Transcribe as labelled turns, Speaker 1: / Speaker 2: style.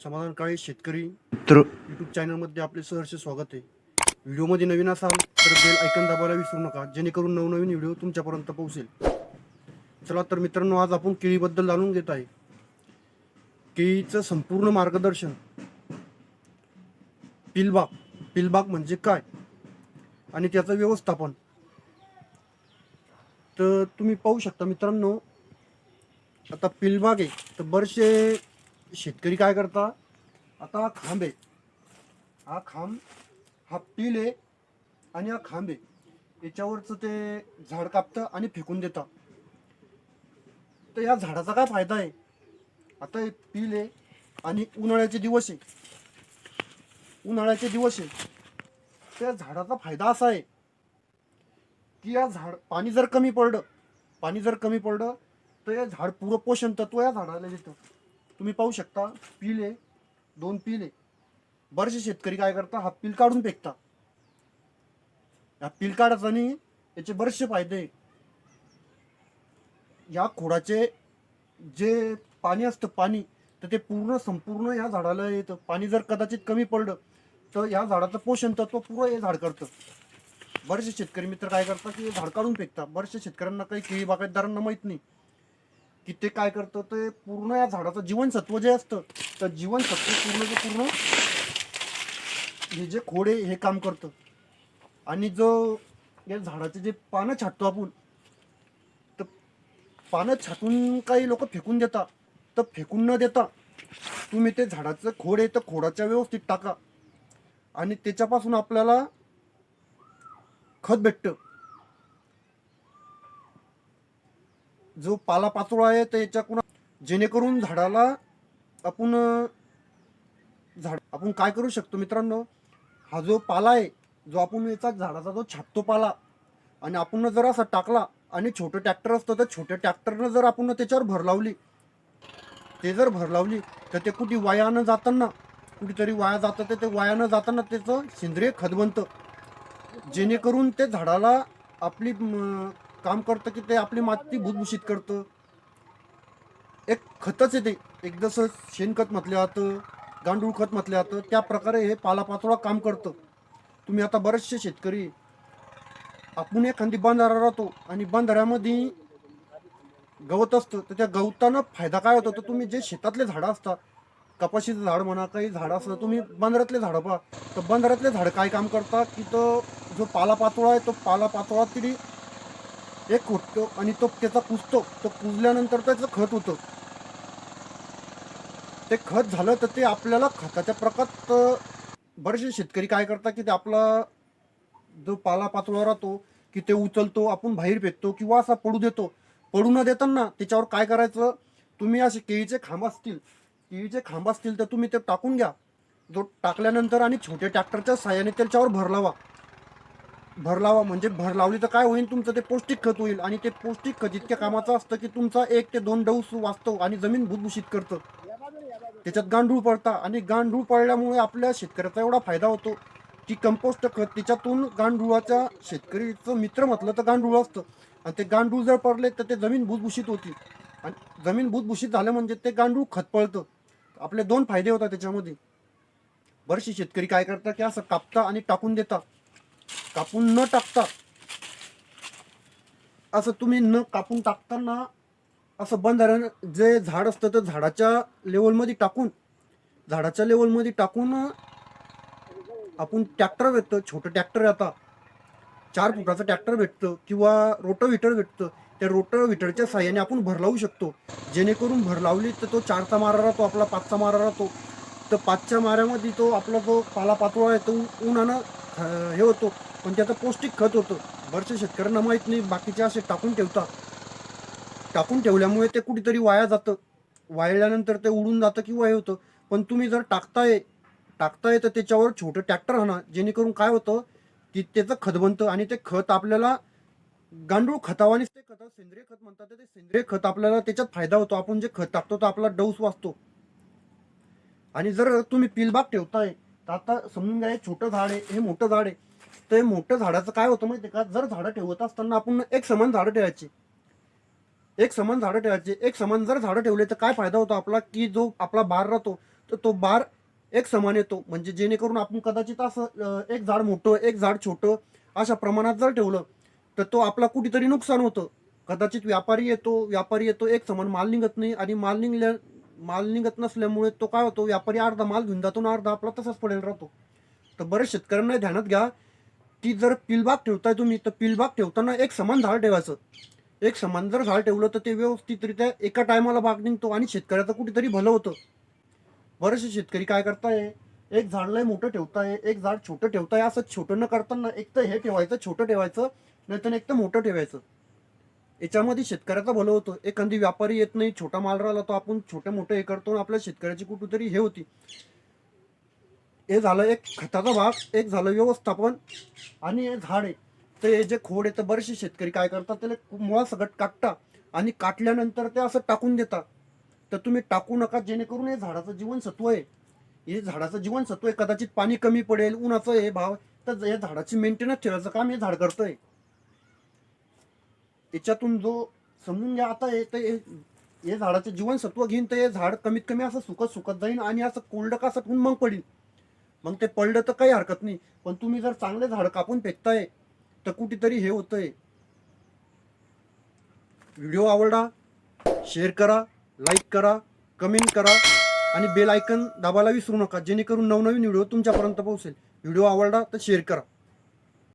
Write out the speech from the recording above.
Speaker 1: समाधान काळे शेतकरी यूट्यूब चॅनलमध्ये आपले सहर्ष स्वागत आहे. व्हिडिओमध्ये नवीन असाल तर बेल ऐकन दाबायला विसरू नका जेणेकरून नवनवीन व्हिडिओ तुमच्यापर्यंत पोहोचेल. चला तर मित्रांनो आज आपण केळीबद्दल जाणून घेत आहे. केळीचं संपूर्ण मार्गदर्शन पिलबाग पिलबाग म्हणजे काय? आणि त्याचं व्यवस्थापन. तर तुम्ही पाहू शकता मित्रांनो आता पिलबाग आहे. तर बरेचसे शेतकरी काय करता? आता हा खांब. आहे हा खांब हा पिल आहे आणि हा खांब आहे. याच्यावरचं ते झाड कापतं आणि फेकून देतं तर या झाडाचा काय फायदा आहे? आता हे पिल आहे आणि उन्हाळ्याचे दिवस आहे. उन्हाळ्याचे दिवस आहे. त्या झाडाचा फायदा असा आहे की या झाड पाणी जर कमी पडलं पाणी जर कमी पडलं तर हे झाड पूर्ण पोषण तत्व या झाडाला देतं. तुम्ही पाहू शकता पील आहे दोन पील आहे. बरेचसे शेतकरी काय करतात हा पील काढून फेकता या पील काढायचा याचे बरेचसे फायदे या खोडाचे जे पाणी असतं पाणी तर ते पूर्ण संपूर्ण या झाडाला येतं. पाणी जर कदाचित कमी पडलं तर या झाडाचं पोषण तत्व पुरं हे झाड करतं. बरेचसे शेतकरी मित्र काय करतात की हे झाड काढून फेकतात. बरेचसे शेतकऱ्यांना काही केळी बागायतदारांना माहीत नाही. की ते काय करतं ते पूर्ण या झाडाचं जीवनसत्व जे असतं तर जीवनसत्व पूर्ण जे पूर्ण हे जे खोड आहे हे काम करतं. आणि जो या झाडाचे जे पानं छाटतो आपण तर पानं छाटून काही लोक फेकून देतात तर फेकून न देता तुम्ही ते झाडाचं खोड आहे तर खोडाच्या व्यवस्थित टाका. आणि त्याच्यापासून आपल्याला खत भेटतं. जो पालापाचोळा आहे त्याच्याकडून जेणेकरून झाडाला आपण झाड आपण काय करू शकतो मित्रांनो? हा जो पाला आहे जो आपण याचा झाडाचा जो छापतो पाला आणि आपण जर असा टाकला आणि छोटं ट्रॅक्टर असतं तर छोट्या ट्रॅक्टरनं जर आपण त्याच्यावर भर लावली ते जर भर लावली तर ते कुठे वायानं जाताना कुठेतरी वाया जातं तर ते वायानं जाताना त्याचं सेंद्रिय खत बनतं. जेणेकरून ते झाडाला आपली काम करतं की ते आपली माती भुसभुशीत करतं. एक खतच येते एक जसं शेणखत म्हटलं जातं गांडूळ खत म्हटलं जातं त्या प्रकारे हे पालापाचोळा काम करतं. तुम्ही आता बरेचसे शेतकरी आपण एखादी बंधारा राहतो आणि बंधाऱ्यामध्ये गवत असतं तर त्या गवतानं फायदा काय होतो? तर तुम्ही जे शेतातले झाडं असतात कपाशीचं झाड म्हणा काही झाडं असतात तुम्ही बंधाऱ्यातले झाडं पहा. तर बंधाऱ्यातले झाडं काय काम करतात? की तो जो पालापाचोळा आहे तो पालापाचोळा तरी एक फुटतो आणि तो त्याचा कुजतो तो कुजल्यानंतर त्याचं खत होतं. ते खत झालं तर ते आपल्याला खताच्या प्रकारात बरेचसे शेतकरी काय करतात की ते आपला जो पाला पाचोळा राहतो की ते उचलतो आपण बाहेर फेकतो किंवा असा पडू देतो. पडू न देताना त्याच्यावर काय करायचं? तुम्ही असे केळीचे खांब असतील केळीचे खांब असतील तर तुम्ही ते टाकून घ्या. जो टाकल्यानंतर आणि छोट्या ट्रॅक्टरच्या साह्याने त्याच्यावर भर लावा. भर लावा म्हणजे भर लावली तर काय होईल? तुमचं ते पौष्टिक खत होईल आणि ते पौष्टिक खत इतक्या कामाचं असतं की तुमचा एक ते दोन डौस वाचतो आणि जमीन भूतभूषित करतं. त्याच्यात गांडूळ पडता आणि गांडूळ पडल्यामुळे आपल्या शेतकऱ्याचा एवढा फायदा होतो की कंपोस्ट खत त्याच्यातून गांडुळाच्या शेतकरीचं मित्र म्हटलं तर गांडूळ असतं. आणि ते गांडूळ जर पडले तर ते जमीन भूतभूषित होती. आणि जमीन भूतभूषित झालं म्हणजे ते गांडूळ खत पळतं. आपले दोन फायदे होतात त्याच्यामध्ये. बरेचसे शेतकरी काय करतात की असं कापता आणि टाकून देतात. कापून न टाकता असं तुम्ही न कापून टाकताना असं बंधारण जे झाड असतं तर झाडाच्या लेवलमध्ये टाकून झाडाच्या लेवलमध्ये टाकून आपण ट्रॅक्टर भेटतं छोटं ट्रॅक्टर आता. चार फुटाचं ट्रॅक्टर भेटतं किंवा रोटोव्हिटर भेटतं. त्या रोटोव्हिटरच्या साह्याने आपण भर लावू शकतो. जेणेकरून भर लावली तर तो चारचा मारा राहतो आपला पाचचा मारा राहतो. तर पाचच्या माऱ्यामध्ये तो आपला जो पाला पातोळा आहे तो उन्हानं ख हे होतो पण त्याचं पौष्टिक खत होतं. बरेचसे शेतकऱ्यांना माहीत नाही बाकीचे असे टाकून ठेवतात. टाकून ठेवल्यामुळे ते कुठेतरी वाया जातं. वाळल्यानंतर ते उडून जातं किंवा हे होतं. पण तुम्ही जर टाकताय टाकताय तर त्याच्यावर छोटं ट्रॅक्टर आणा जेणेकरून काय होतं की त्याचं खत बनतं आणि ते खत आपल्याला गांडूळ खतावानीच ते खत सेंद्रिय खत म्हणतात ते सेंद्रिय खत आपल्याला त्याच्यात फायदा होतो. आपण जे खत टाकतो तर आपला डौस वाचतो. आणि जर तुम्ही पिलबाग ठेवताय तर आता समजून घ्या हे छोटं झाड आहे हे मोठं झाड आहे. तर हे मोठं झाडाचं काय होतं माहिती का? जर झाडं ठेवत असताना आपण एक समान झाडं ठेवायची. एक समान झाडं ठेवायची. एक समान जर झाडं ठेवले तर काय फायदा होतो आपला? की जो आपला बार राहतो तर तो बार एक समान येतो. म्हणजे जेणेकरून आपण कदाचित असं एक झाड मोठं एक झाड छोटं अशा प्रमाणात जर ठेवलं तर तो आपला कुठेतरी नुकसान होतं. कदाचित व्यापारी येतो व्यापारी येतो एक समान माल निघत नाही आणि माल निघल्या माल निघत नसल्यामुळे तो काय होतो व्यापारी अर्धा माल घेऊन जातो आणि अर्धा आपला तसाच पडेल राहतो. तर बरेच शेतकऱ्यांना ध्यानात घ्या की जर पिलबाग ठेवताय तुम्ही तर पिलबाग ठेवताना एक समान झाड ठेवायचं. एक समान जर झाड ठेवलं तर ते व्यवस्थितरित्या एका टायमाला बाग निघतो आणि शेतकऱ्याचं कुठेतरी भलं होतं. बरेचसे शेतकरी काय करताय एक झाड लय मोठं ठेवताय एक झाड छोटं ठेवताय असं छोटं न करताना एक तर हे ठेवायचं छोटं ठेवायचं नाही तर एक तर मोठं ठेवायचं. याच्यामध्ये शेतकऱ्याचा भलं होतं. एखादी व्यापारी येत नाही छोटा माल राहिला तो आपण छोटे मोठे हे करतो आणि आपल्या शेतकऱ्याची कुठेतरी हे होती. हे झालं एक खताचा भाग एक झालं व्यवस्थापन आणि हे झाड आहे. तर हे जे खोड आहे तर बरेचसे शेतकरी काय करतात त्याला मुळा सगळं काटता आणि काटल्यानंतर ते असं टाकून देतात. तर तुम्ही टाकू नका जेणेकरून हे झाडाचं जीवनसत्व आहे. हे झाडाचं जीवनसत्व आहे. कदाचित पाणी कमी पडेल उन्हाचं हे भाव तर या झाडाची मेंटेनन्स ठेवायचं काम हे झाड करतंय. याच्यातून जो समजून घ्या आता हे तर हे झाडाचं जीवनसत्व घेईन तर हे झाड कमीत कमी असं सुकत सुकत जाईन आणि असं कोल्ड का सटून मग पडीन मग ते पडलं तर काही हरकत नाही. पण तुम्ही जर चांगले झाड कापून फेकताय तर कुठेतरी हे होतंय. व्हिडिओ आवडला शेअर करा लाईक करा कमेंट करा आणि बेल आयकन दाबायला विसरू नका. जेणेकरून नवनवीन व्हिडिओ तुमच्यापर्यंत पोहोचेल. व्हिडिओ आवडला तर शेअर करा.